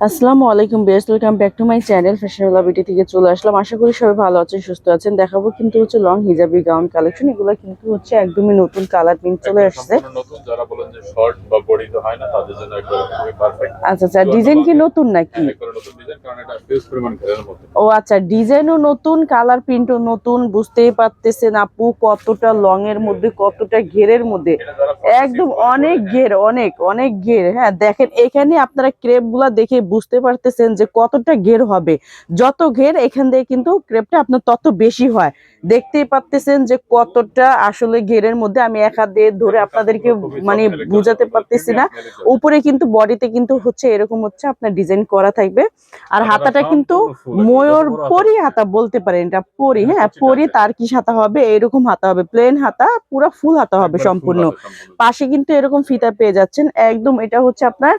আসসালামু আলাইকুম best welcome back to my channel fashion B T থেকে চলে আসলাম। আশা করি সবাই ভালো আছেন সুস্থ আছেন। দেখাবো কিন্তু হচ্ছে লং হিজাবি গাউন কালেকশন এগুলো কিন্তু হচ্ছে একদমই নতুন কালার প্রিন্ট চলে আসছে। সম্পূর্ণ নতুন। যারা বলেন যে শর্ট বা বডি তো হয় না তাদের জন্য একবার পারফেক্ট আচ্ছা আচ্ছা ডিজাইন কি নতুন নাকি? ও আচ্ছা ডিজাইনও নতুন কালার প্রিন্টও নতুন বুঝতেই পারতেছেন আপু কতটা লং এর মধ্যে কতটা ঘেরের মধ্যে। একদম অনেক ঘের অনেক অনেক ঘের। হ্যাঁ দেখেন এখানে আপনারা ক্রেপগুলা দেখে বুঝতে পারতেছেন যে কতটা ঘের হবে। যত ঘের এখান থেকে কিন্তু ক্রেপটা আপনার তত বেশি হয়। দেখতেই পারতেছেন যে কতটা আসলে ঘেরের মধ্যে আমি এক হাত দিয়ে ধরে আপনাদেরকে মানে বুঝাতে পারতেছি না। উপরে কিন্তু বডিতে কিন্তু হচ্ছে এরকম হচ্ছে আপনার ডিজাইন করা থাকবে। আর হাতাটা কিন্তু ময়ূর পরি হাতা বলতে পারেন এটা পরি হ্যাঁ পরি তার কি হাতা হবে? এরকম হাতা হবে প্লেন হাতা পুরো ফুল হাতা হবে সম্পূর্ণ। পাশে কিন্তু এরকম ফিতা পেয়ে যাচ্ছেন একদম এটা হচ্ছে আপনার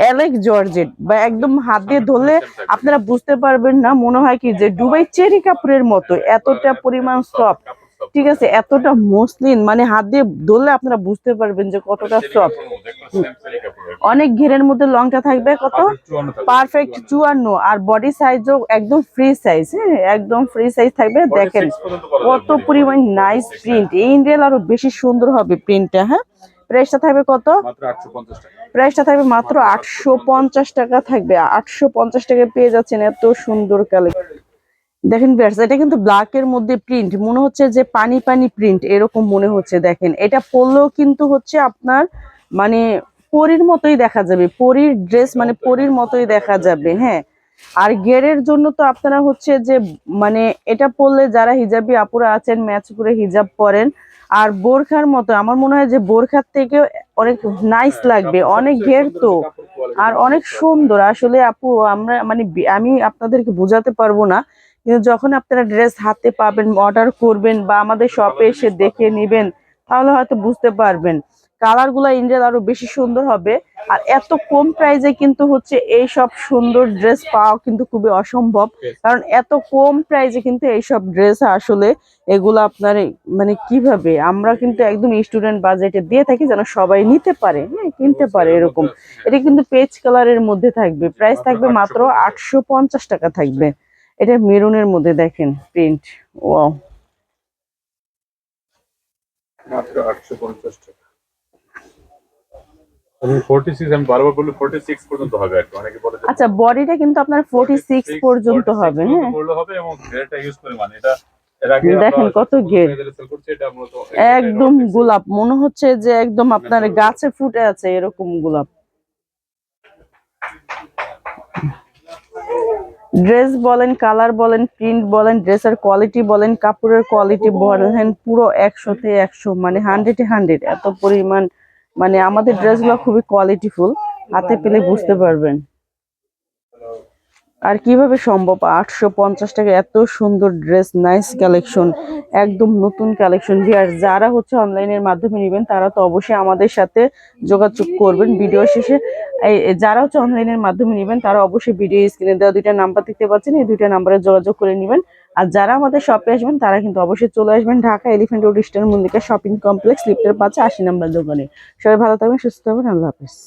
অ্যালেক জর্জেট বা একদম হাত দিয়ে ধরলে আপনারা বুঝতে পারবেন না মনে হয় কি যে দুবাই চেরি কাপড়ের মতো এতটা পরিমাণ সফট ঠিক আছে এতটা মসলিন মানে হাত দিয়ে ধরলে আপনারা বুঝতে পারবেন যে কতটা সফট অনেক ঘেরের মধ্যে লংটা থাকবে কত? পারফেক্ট চুয়ান্ন আর বডি সাইজও একদম ফ্রি সাইজ হ্যাঁ একদম ফ্রি সাইজ থাকবে দেখেন কত পরিমাণ নাইস প্রিন্ট এই ইন্ডিয়াল আরও বেশি সুন্দর হবে প্রিন্টটা হ্যাঁ? প্রাইসটা থাকবে কত? মাত্র 850 প্রাইসটা থাকবে মাত্র আটশো পঞ্চাশ টাকা থাকবে আটশো পঞ্চাশ টাকায় পেয়ে যাচ্ছেন এত সুন্দর কালেকশন দেখেন বিয়ার্স এটা কিন্তু ব্ল্যাক এর মধ্যে প্রিন্ট মনে হচ্ছে যে পানি পানি প্রিন্ট এরকম মনে হচ্ছে দেখেন। এটা পরলেও কিন্তু হচ্ছে আপনার মানে পরীর মতোই দেখা যাবে পরীর ড্রেস মানে পরীর মতোই দেখা যাবে হ্যাঁ। আর গেরের জন্য তো আপনারা হচ্ছে যে মানে এটা পরলে যারা হিজাবি আপুরা আছেন ম্যাচ করে হিজাব পরেন আর বোরখার মতো আমার মনে হয় যে বোরখার থেকে অনেক নাইস লাগবে অনেক ঘের তো আর অনেক সুন্দর আসলে আপু আমরা মানে আমি আপনাদেরকে বোঝাতে পারব না কিন্তু যখন আপনারা ড্রেস হাতে পাবেন অর্ডার করবেন বা আমাদের শপে এসে দেখে নেবেন তাহলে হয়তো বুঝতে পারবেন। কালারগুলা ইন্ডিয়াল আরও বেশি সুন্দর হবে। আর এত কম প্রাইসে কিন্তু হচ্ছে এই সব সুন্দর ড্রেস পাওয়া কিন্তু খুবই অসম্ভব। কারণ এত কম প্রাইসে কিন্তু এইসব ড্রেস আসলে এগুলো আপনার মানে কীভাবে? আমরা কিন্তু একদম স্টুডেন্ট বাজেটে দিয়ে থাকি যেন সবাই নিতে পারে হ্যাঁ কিনতে পারে এরকম। এটা কিন্তু পেজ কালারের মধ্যে থাকবে। প্রাইস থাকবে মাত্র আটশো পঞ্চাশ টাকা থাকবে। এটা মেরুনের মধ্যে দেখেন প্রিন্ট ওয়াও মাত্র 850 টাকা। আমি 46 আমি বারবার বলি 46 পর্যন্ত হবে আর কি। অনেকে বলে যে আচ্ছা বডিটা কিন্তু আপনার ফোর্টি সিক্স 46 পর্যন্ত হবে হ্যাঁ? হবে এবং ঘেরটা ইউজ করে মানে এটা দেখেন কত একদম গোলাপ। মনে হচ্ছে যে একদম আপনার গাছে ফুটে আছে এরকম গোলাপ। ড্রেস বলেন কালার বলেন প্রিন্ট বলেন ড্রেসের কোয়ালিটি বলেন, কাপড়ের কোয়ালিটি বলেন, পুরো একশোতে একশো মানে হান্ড্রেডে হান্ড্রেড এত পরিমাণ মানে আমাদের ড্রেসগুলো খুবই কোয়ালিটিফুল হাতে পেলে বুঝতে পারবেন। আর কীভাবে সম্ভব? আটশো পঞ্চাশ টাকা, এত সুন্দর ড্রেস নাইস কালেকশন একদম নতুন কালেকশন আর যারা হচ্ছে অনলাইনের মাধ্যমে নেবেন, তারা তো অবশ্যই আমাদের সাথে যোগাযোগ করবেন ভিডিও শেষে। যারা হচ্ছে অনলাইনের মাধ্যমে নেবেন, তারা অবশ্যই ভিডিও স্ক্রিনে দেওয়া দুইটা নাম্বার দেখতে পাচ্ছেন। এই দুইটা নাম্বারে যোগাযোগ করে নেবেন। আর যারা আমাদের শপে আসবেন, তারা কিন্তু অবশ্যই চলে আসবেন Dhaka Elephant Road Eastern Mallika shopping complex লিফটের পাশে আশি নাম্বার দোকানে। সবাই ভালো থাকবেন, সুস্থ থাকবেন, আল্লাহ হাফেজ।